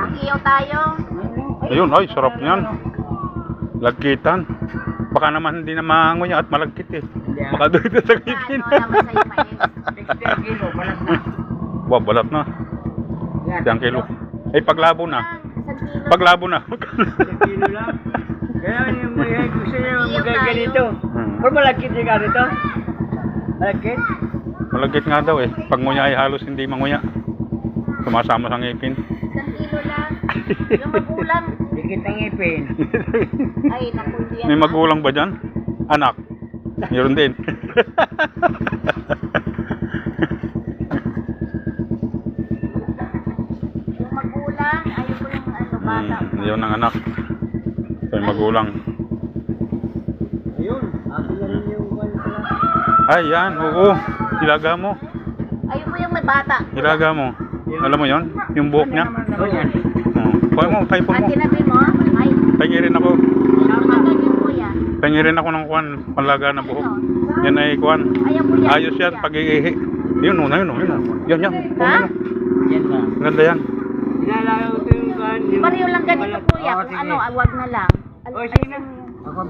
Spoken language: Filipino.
Makiyaw tayo. Ayun, ay, sarap niyan. Lagkitan. Baka naman hindi na manguya at malagkit eh. Ah. Baka doon ito sa ngipin. naman sa'yo mais? 60 ang kilo, balat na. Wow, balat na. Yan. Isang kilo. Ay, paglabo na. Paglabo na. Isang kilo lang. Kaya yung mga gusto niyo Iyaw magaganito. Hmm. Pero malakit yung ganito. Malakit? Malagkit nga daw eh. Pag nguya ay halos hindi manguya. Sumasama sa ngipin. Isang kilo lang. Yung magulang. Dikit ang ipin. Ay, naku, hindi yan. May magulang ba dyan? Anak. Meron din. Yung magulang, ayaw ko yung ano, bata. hmm, yun ang anak. Ito yung magulang. Ayun. Akin na rin yung. Ay, yan. Oo. Hilaga mo. Ayaw ko yung may bata. Hilaga mo. Alam mo yon Yung buhok niya. Oh, yan. Oo. Kuha mo, typon At mo. tinabi mo, ay, Pahingi rin ako. yung ganyan po yan. Pahingi rin ako ng kuwan. Panlaga ng buhok. Yan ay. Ayaw yan. Ayos yan. Pag iihi. Yun o, na yun o. Yun o. Yan, yan. Ha? Yan na. Ganda yan. Nilalaro ko yung yung- Pareho lang ganito kuya. Oo, Kung ano, awag na lang. Oh, sige na. Ako,